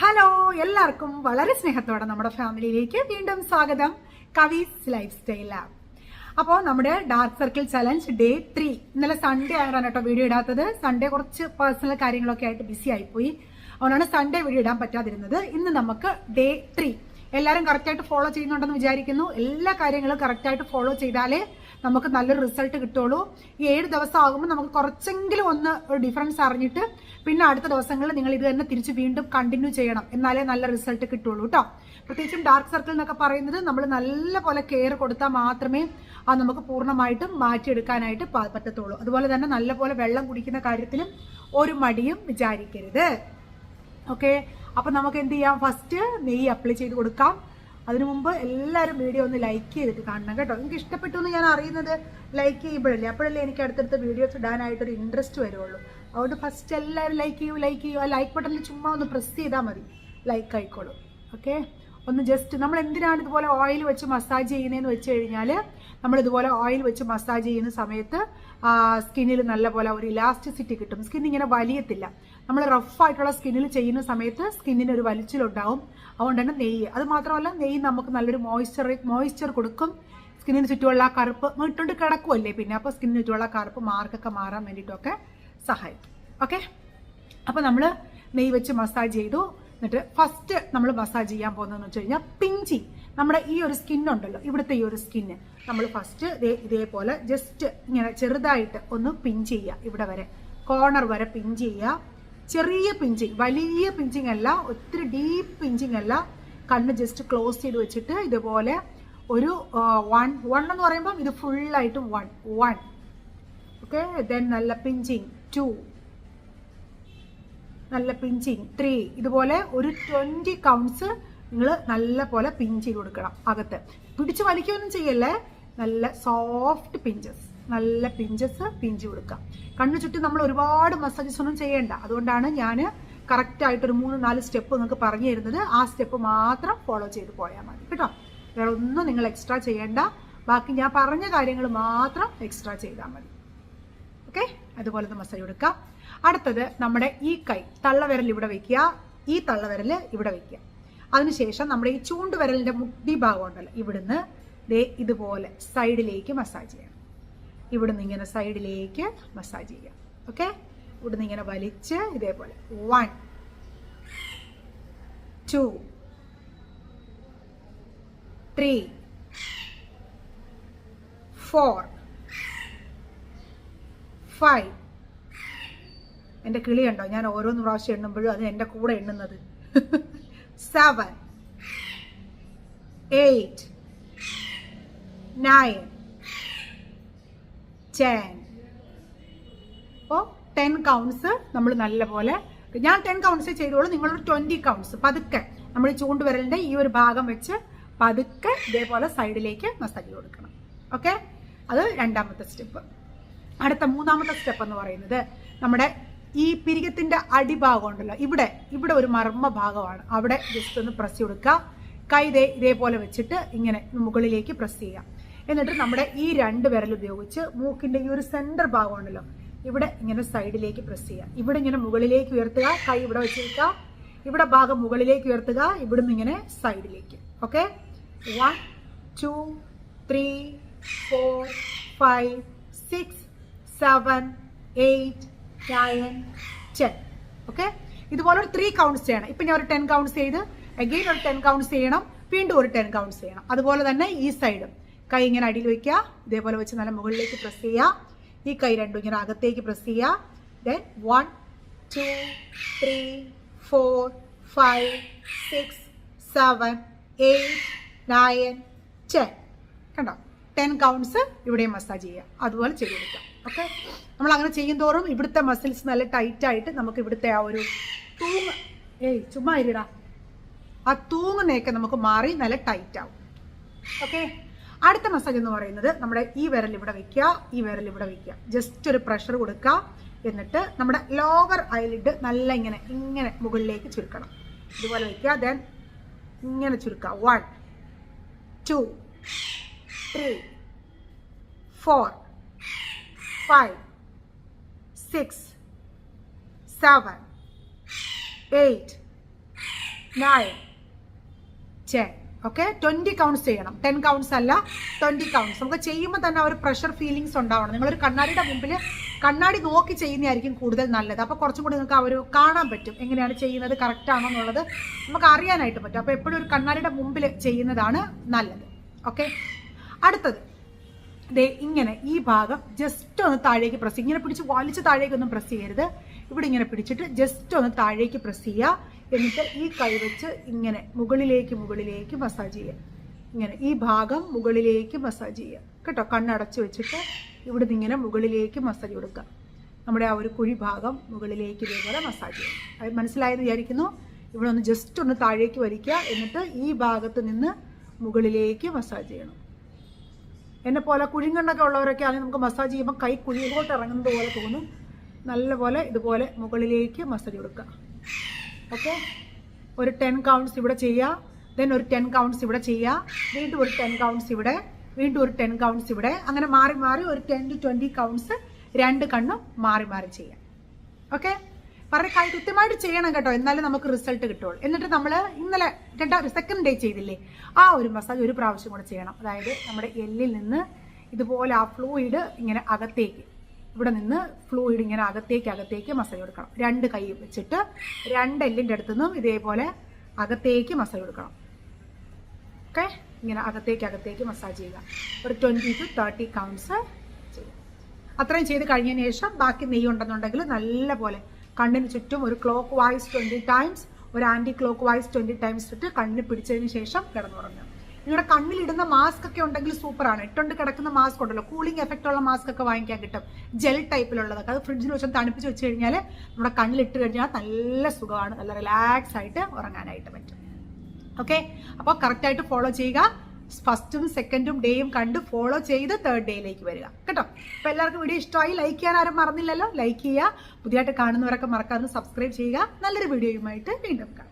Hello എല്ലാവർക്കും വളരെ സ്നേഹത്തോടെ നമ്മുടെ ഫാമിലിയിലേക്ക് വീണ്ടും സ്വാഗതം. കവീസ് ലൈഫ് സ്റ്റൈൽ ലാബ് അപ്പോൾ നമ്മുടെ dark circle challenge day three ഇന്നലെ സൺഡേ ആയിട്ടാണ് കേട്ടോ വീഡിയോ ഇടാത്തത്. സൺഡേ കുറച്ച് പേഴ്സണൽ കാര്യങ്ങളൊക്കെ ആയിട്ട് ബിസി ആയിപ്പോയി. അതുകൊണ്ടാണ് സൺഡേ വീഡിയോ ഇടാൻ പറ്റാതിരുന്നത്. ഇന്ന് നമുക്ക് ഡേ ത്രീ എല്ലാവരും കറക്റ്റായിട്ട് ഫോളോ ചെയ്യുന്നുണ്ടെന്ന് വിചാരിക്കുന്നു. എല്ലാ കാര്യങ്ങളും കറക്റ്റായിട്ട് ഫോളോ ചെയ്താലേ നമുക്ക് നല്ലൊരു റിസൾട്ട് കിട്ടുള്ളൂ. ഈ ഏഴ് ദിവസം ആകുമ്പോൾ നമുക്ക് കുറച്ചെങ്കിലും ഒന്ന് ഒരു ഡിഫറൻസ് അറിഞ്ഞിട്ട് പിന്നെ അടുത്ത ദിവസങ്ങളിൽ നിങ്ങൾ ഇത് തന്നെ തിരിച്ച് വീണ്ടും കണ്ടിന്യൂ ചെയ്യണം. എന്നാലേ നല്ല റിസൾട്ട് കിട്ടുള്ളൂ കേട്ടോ പ്രത്യേകിച്ചും ഡാർക്ക് സർക്കിൾ എന്നൊക്കെ പറയുന്നത് നമ്മൾ നല്ല പോലെ കെയർ കൊടുത്താൽ മാത്രമേ അത് നമുക്ക് പൂർണമായിട്ടും മാറ്റിയെടുക്കാനായിട്ട് പറ്റത്തുള്ളൂ. അതുപോലെ തന്നെ നല്ലപോലെ വെള്ളം കുടിക്കുന്ന കാര്യത്തിലും ഒരു മടിയും വിചാരിക്കരുത്. ഓക്കെ അപ്പൊ നമുക്ക് എന്ത് ചെയ്യാം? ഫസ്റ്റ് നെയ്യ് അപ്ലൈ ചെയ്ത് കൊടുക്കാം. അതിനു മുമ്പ് എല്ലാവരും വീഡിയോ ഒന്ന് ലൈക്ക് ചെയ്തിട്ട് കാണണം കേട്ടോ. നിങ്ങൾക്ക് ഇഷ്ടപ്പെട്ടു എന്ന് ഞാൻ അറിയുന്നത് ലൈക്ക് ചെയ്യുമ്പോഴല്ലേ. അപ്പോഴല്ലേ എനിക്ക് അടുത്തടുത്ത വീഡിയോസ് ഇടാനായിട്ടൊരു ഇൻട്രസ്റ്റ് വരുള്ളൂ. അതുകൊണ്ട് ഫസ്റ്റ് എല്ലാവരും ലൈക്ക് ചെയ്യൂ ലൈക്ക് ചെയ്യൂ. ആ ലൈക്ക് ബട്ടണിൽ ചുമ്മാ ഒന്ന് പ്രസ് ചെയ്താൽ മതി. ലൈക്ക് ആയിക്കോളൂ. ഓക്കെ ഒന്ന് ജസ്റ്റ് നമ്മൾ എന്തിനാണ് ഇതുപോലെ ഓയിൽ വെച്ച് മസാജ് ചെയ്യുന്നതെന്ന് വെച്ച് കഴിഞ്ഞാൽ നമ്മൾ ഇതുപോലെ ഓയിൽ വെച്ച് മസാജ് ചെയ്യുന്ന സമയത്ത് സ്കിന്നിൽ നല്ലപോലെ ഒരു ഇലാസ്റ്റിസിറ്റി കിട്ടും. സ്കിൻ ഇങ്ങനെ വലിയത്തില്ല. നമ്മൾ റഫ് ആയിട്ടുള്ള സ്കിന്നിൽ ചെയ്യുന്ന സമയത്ത് സ്കിന്നിന് ഒരു വലിച്ചിലുണ്ടാവും. അതുകൊണ്ട് തന്നെ നെയ്യ്. അത് മാത്രമല്ല നെയ്യ് നമുക്ക് നല്ലൊരു മോയ്സ്ചർ മോയ്സ്ചർ കൊടുക്കും. സ്കിന്നിന് ചുറ്റുമുള്ള കറുപ്പ് വീട്ടുകൊണ്ട് കിടക്കുമല്ലേ പിന്നെ? അപ്പോൾ സ്കിന്നിന് ചുറ്റുമുള്ള കറുപ്പ് മാർക്കൊക്കെ മാറാൻ വേണ്ടിയിട്ടൊക്കെ സഹായിക്കും. ഓക്കെ അപ്പോൾ നമ്മൾ നെയ്യ് വെച്ച് മസാജ് ചെയ്തു. എന്നിട്ട് ഫസ്റ്റ് നമ്മൾ മസാജ് ചെയ്യാൻ പോകുന്നതെന്ന് വെച്ച് കഴിഞ്ഞാൽ പിഞ്ചി. നമ്മുടെ ഈ ഒരു സ്കിന്നുണ്ടല്ലോ ഇവിടുത്തെ ഈ ഒരു സ്കിന്ന് നമ്മൾ ഫസ്റ്റ് ഇതേപോലെ ജസ്റ്റ് ഇങ്ങനെ ചെറുതായിട്ട് ഒന്ന് പിഞ്ച് ചെയ്യുക ഇവിടെ വരെ. കോർണർ വരെ പിഞ്ച് ചെയ്യുക. ചെറിയ പിഞ്ചിങ് വലിയ പിഞ്ചിങ് അല്ല ഒത്തിരി ഡീപ്പ് പിഞ്ചിങ് അല്ല. കണ്ണ് ജസ്റ്റ് ക്ലോസ് ചെയ്ത് വെച്ചിട്ട് ഇതുപോലെ ഒരു വൺ വൺ എന്ന് പറയുമ്പം ഇത് ഫുള്ളായിട്ട് വൺ വൺ ഓക്കെ ദെൻ നല്ല പിഞ്ചിങ് ടു നല്ല പിഞ്ചിങ് ത്രീ ഇതുപോലെ ഒരു ട്വന്റി കൗണ്ട്സ് നിങ്ങൾ നല്ല പോലെ പിഞ്ച് ചെയ്ത് കൊടുക്കണം അകത്ത്. പിടിച്ച് വലിക്കുകയൊന്നും ചെയ്യല്ലേ? നല്ല സോഫ്റ്റ് പിഞ്ചസ്. നല്ല പിഞ്ചസ് പിഞ്ച് കൊടുക്കാം. കണ്ണു ചുറ്റും നമ്മൾ ഒരുപാട് മസാജസ് ഒന്നും ചെയ്യേണ്ട. അതുകൊണ്ടാണ് ഞാൻ കറക്റ്റായിട്ട് ഒരു മൂന്ന് നാല് സ്റ്റെപ്പ് നിങ്ങൾക്ക് പറഞ്ഞു തരുന്നത്. ആ സ്റ്റെപ്പ് മാത്രം ഫോളോ ചെയ്ത് പോയാൽ മതി. കേട്ടോ? വേറെ ഒന്നും നിങ്ങൾ എക്സ്ട്രാ ചെയ്യേണ്ട. ബാക്കി ഞാൻ പറഞ്ഞ കാര്യങ്ങൾ മാത്രം എക്സ്ട്രാ ചെയ്താൽ മതി. ഓക്കെ അതുപോലെ മസാജ് കൊടുക്കാം. അടുത്തത് നമ്മുടെ ഈ കൈ തള്ളവിരൽ ഇവിടെ വെക്കുക. ഈ തള്ളവിരൽ ഇവിടെ വെക്കുക. അതിനുശേഷം നമ്മുടെ ഈ ചൂണ്ടുവിരലിന്റെ മുട്ടി ഭാഗം ഉണ്ടല്ലോ ഇവിടുന്ന് ദേ ഇതുപോലെ സൈഡിലേക്ക് മസാജ് ചെയ്യണം. ഇവിടുന്ന് ഇങ്ങനെ സൈഡിലേക്ക് മസാജ് ചെയ്യാം. ഓക്കെ ഇവിടുന്ന് ഇങ്ങനെ വലിച്ച് ഇതേപോലെ. One two three four five എന്റെ കിളി കണ്ടോ? ഞാൻ ഓരോന്ന് പ്രാവശ്യം എണ്ണുമ്പോഴും അത് എന്റെ കൂടെ എണ്ണുന്നത്. സെവൻ എയ്റ്റ് നയൻ ടെൻ അപ്പോൾ ടെൻ കൗണ്ട്സ് നമ്മൾ നല്ലപോലെ ഞാൻ ടെൻ കൗണ്ട്സ് ചെയ്തോളൂ നിങ്ങളൊരു ട്വന്റി കൗണ്ട്സ് പതുക്കെ നമ്മൾ ചൂണ്ടുവിരലിന്റെ ഈ ഒരു ഭാഗം വെച്ച് പതുക്കെ ഇതേപോലെ സൈഡിലേക്ക് മസാജ് കൊടുക്കണം. ഓക്കെ അത് രണ്ടാമത്തെ സ്റ്റെപ്പ് അടുത്ത മൂന്നാമത്തെ സ്റ്റെപ്പ് എന്ന് പറയുന്നത് നമ്മുടെ ഈ പിരികത്തിന്റെ അടിഭാഗം ഉണ്ടല്ലോ. ഇവിടെ ഇവിടെ ഒരു മർമ്മ ഭാഗമാണ് അവിടെ ജസ്റ്റ് ഒന്ന് പ്രസ് കൊടുക്കുക. കൈ ദേ ഇതേപോലെ വെച്ചിട്ട് ഇങ്ങനെ മുകളിലേക്ക് പ്രസ് ചെയ്യുക. എന്നിട്ട് നമ്മുടെ ഈ രണ്ട് വിരൽ ഉപയോഗിച്ച് മൂക്കിന്റെ ഈ ഒരു സെന്റർ ഭാഗം ഉണ്ടല്ലോ ഇവിടെ ഇങ്ങനെ സൈഡിലേക്ക് പ്രസ് ചെയ്യുക. ഇവിടെ ഇങ്ങനെ മുകളിലേക്ക് ഉയർത്തുക കൈ ഇവിടെ വെച്ചിരിക്കുക. ഇവിടെ ഭാഗം മുകളിലേക്ക് ഉയർത്തുക ഇവിടുന്ന് ഇങ്ങനെ സൈഡിലേക്ക് okay one two three four five six seven eight nine ten okay ഇതുപോലെ ഒരു ത്രീ കൗണ്ട്സ് ചെയ്യണം. ഇപ്പം ഞാൻ ഒരു ടെൻ കൗണ്ട്സ് ചെയ്ത്. അഗെയിൻ ഒരു ടെൻ കൗണ്ട്സ് ചെയ്യണം. വീണ്ടും ഒരു ടെൻ കൗണ്ട്സ് ചെയ്യണം. അതുപോലെ തന്നെ ഈ സൈഡും കൈ ഇങ്ങനെ അടിയിൽ വയ്ക്കുക. ഇതേപോലെ വെച്ച് നല്ല മുകളിലേക്ക് പ്രസ് ചെയ്യുക. ഈ കൈ രണ്ടും ഇങ്ങനെ അകത്തേക്ക് പ്രസ് ചെയ്യുക. Then one two three four five six seven eight nine ten കണ്ടോ? ടെൻ കൗണ്ട്സ് ഇവിടെയും മസാജ് ചെയ്യുക. അതുപോലെ ചെയ്ത് കൊടുക്കാം ഓക്കെ നമ്മൾ അങ്ങനെ ചെയ്യും തോറും ഇവിടുത്തെ മസിൽസ് നല്ല ടൈറ്റായിട്ട് നമുക്ക് ഇവിടുത്തെ ആ ഒരു തൂങ്ങ്. ഏയ് ചുമ്മാ ഇരിടാ ആ തൂങ്ങുന്നയൊക്കെ നമുക്ക് മാറി നല്ല ടൈറ്റാവും ഓക്കെ അടുത്ത മസാജ് എന്ന് പറയുന്നത് നമ്മുടെ ഈ വിരൽ ഇവിടെ വെക്കുക ഈ വിരൽ ഇവിടെ വെക്കുക. ജസ്റ്റ് ഒരു പ്രഷർ കൊടുക്കുക. എന്നിട്ട് നമ്മുടെ ലോവർ ഐലിഡ് നല്ല ഇങ്ങനെ ഇങ്ങനെ മുകളിലേക്ക് ചുരുക്കണം. ഇതുപോലെ വെക്കുക ദെൻ ഇങ്ങനെ ചുരുക്കുക. One two three four five six seven eight nine ten okay twenty counts ചെയ്യണം. ടെൻ കൗണ്ട്സ് അല്ല ട്വന്റി കൗണ്ട്സ് നമുക്ക് ചെയ്യുമ്പോൾ തന്നെ ഒരു പ്രഷർ ഫീലിങ്സ് ഉണ്ടാവണം. നിങ്ങളൊരു കണ്ണാടിയുടെ മുമ്പിൽ കണ്ണാടി നോക്കി ചെയ്യുന്നതായിരിക്കും കൂടുതൽ നല്ലത്. അപ്പോൾ കുറച്ചും കൂടി നിങ്ങൾക്ക് ഒരു കാണാൻ പറ്റും. എങ്ങനെയാണ് ചെയ്യുന്നത് കറക്റ്റ് ആണോ എന്നുള്ളത് നമുക്ക് അറിയാനായിട്ട് പറ്റും. അപ്പോൾ എപ്പോഴും ഒരു കണ്ണാടിയുടെ മുമ്പിൽ ചെയ്യുന്നതാണ് നല്ലത്. ഓക്കെ അടുത്തത്. ദേ ഇങ്ങനെ ഈ ഭാഗം ജസ്റ്റ് ഒന്ന് താഴേക്ക് പ്രസ് ഇങ്ങനെ പിടിച്ച് വലിച്ച് താഴേക്കൊന്നും പ്രസ് ചെയ്യരുത്. ഇവിടെ ഇങ്ങനെ പിടിച്ചിട്ട് ജസ്റ്റ് ഒന്ന് താഴേക്ക് പ്രസ് ചെയ്യുക. എന്നിട്ട് ഈ കൈ വെച്ച് ഇങ്ങനെ മുകളിലേക്ക് മുകളിലേക്ക് മസാജ് ചെയ്യുക. ഇങ്ങനെ ഈ ഭാഗം മുകളിലേക്ക് മസാജ് ചെയ്യുക. കേട്ടോ? കണ്ണടച്ച് വെച്ചിട്ട് ഇവിടെ നിന്ന് ഇങ്ങനെ മുകളിലേക്ക് മസാജ് കൊടുക്കുക. നമ്മുടെ ആ ഒരു കുഴി ഭാഗം മുകളിലേക്ക് ഇതേപോലെ മസാജ് ചെയ്യുക. അത് മനസ്സിലായെന്ന് വിചാരിക്കുന്നു? ഇവിടെ ഒന്ന് ജസ്റ്റ് ഒന്ന് താഴേക്ക് വലിക്കുക. എന്നിട്ട് ഈ ഭാഗത്ത് നിന്ന് മുകളിലേക്ക് മസാജ് ചെയ്യണം. എന്നെ പോലെ കുഴിങ്കണ്ണൊക്കെ ഉള്ളവരൊക്കെ ആണെങ്കിൽ നമുക്ക് മസാജ് ചെയ്യുമ്പോൾ കൈ കുഴിയിലോട്ട് ഇറങ്ങുന്നത് പോലെ തോന്നും. നല്ലപോലെ ഇതുപോലെ മുകളിലേക്ക് മസാജ് കൊടുക്കുക. ഓക്കെ ഒരു ടെൻ കൗണ്ട്സ് ഇവിടെ ചെയ്യുക. ദെൻ ഒരു ടെൻ കൗണ്ട്സ് ഇവിടെ ചെയ്യുക. വീണ്ടും ഒരു ടെൻ കൗണ്ട്സ് ഇവിടെ. വീണ്ടും ഒരു ടെൻ കൗണ്ട്സ് ഇവിടെ. അങ്ങനെ മാറി മാറി ഒരു ടെൻ ടു ട്വന്റി കൗണ്ട്സ് രണ്ട് കണ്ണും മാറി മാറി ചെയ്യാം ഓക്കെ പറഞ്ഞ കാര്യം കൃത്യമായിട്ട് ചെയ്യണം കേട്ടോ. എന്നാലും നമുക്ക് റിസൾട്ട് കിട്ടുള്ളൂ. എന്നിട്ട് നമ്മൾ ഇന്നലെ രണ്ടാം സെക്കൻഡ് ഡേ ചെയ്തില്ലേ ആ ഒരു മസാജ് ഒരു പ്രാവശ്യം കൂടെ ചെയ്യണം. അതായത് നമ്മുടെ എല്ലിൽ നിന്ന് ഇതുപോലെ ആ ഫ്ലൂയിഡ് ഇങ്ങനെ അകത്തേക്ക് ഇവിടെ നിന്ന് ഫ്ലൂയിഡ് ഇങ്ങനെ അകത്തേക്ക് അകത്തേക്ക് മസാജ് കൊടുക്കണം. രണ്ട് കൈ വെച്ചിട്ട് രണ്ട് എല്ലിന്റെ അടുത്തു നിന്നും ഇതേപോലെ അകത്തേക്ക് മസാജ് കൊടുക്കണം. ഓക്കെ ഇങ്ങനെ അകത്തേക്ക് അകത്തേക്ക് മസാജ് ചെയ്യുക. ഒരു ട്വന്റി ടു തേർട്ടി കൗണ്ട്സ് ചെയ്യുക. അത്രയും ചെയ്ത് കഴിഞ്ഞതിന് ശേഷം ബാക്കി നെയ്യുണ്ടെന്നുണ്ടെങ്കിൽ നല്ല പോലെ കണ്ണിന് ചുറ്റും ഒരു ക്ലോക്ക് വൈസ് ട്വന്റി ടൈംസ് ഒരു anti clock vice twenty times ഇട്ട് കണ്ണിന് പിടിച്ചതിന് ശേഷം കിടന്നുറങ്ങുക. നിങ്ങളുടെ കണ്ണിലിടുന്ന മാസ്ക് ഒക്കെ ഉണ്ടെങ്കിൽ സൂപ്പറാണ് ഇട്ടുകൊണ്ട് കിടക്കുന്ന മാസ്ക് ഉണ്ടല്ലോ. കൂളിംഗ് എഫക്റ്റ് ഉള്ള മാസ്ക് ഒക്കെ വാങ്ങിക്കാൻ കിട്ടും. ജെൽ ടൈപ്പിലുള്ളതൊക്കെ അത് ഫ്രിഡ്ജിൽ വെച്ച് തണുപ്പിച്ച് വെച്ച് കഴിഞ്ഞാൽ നമ്മുടെ കണ്ണിലിട്ട് കഴിഞ്ഞാൽ നല്ല സുഖമാണ്. നല്ല റിലാക്സ് ആയിട്ട് ഉറങ്ങാനായിട്ട് പറ്റും. ഓക്കെ അപ്പോൾ കറക്റ്റായിട്ട് ഫോളോ ചെയ്യുക. ഫസ്റ്റും സെക്കൻഡും ഡേയും കണ്ട് ഫോളോ ചെയ്ത് തേർഡ് ഡേയിലേക്ക് വരിക. കേട്ടോ? അപ്പോൾ എല്ലാവർക്കും വീഡിയോ ഇഷ്ടമായി ലൈക്ക് ചെയ്യാൻ ആരും മറന്നില്ലല്ലോ. ലൈക്ക് ചെയ്യുക. പുതിയതായിട്ട് കാണുന്നവരൊക്കെ മറക്കാതെ സബ്സ്ക്രൈബ് ചെയ്യുക. നല്ലൊരു വീഡിയോയുമായിട്ട് വീണ്ടും കാണാം.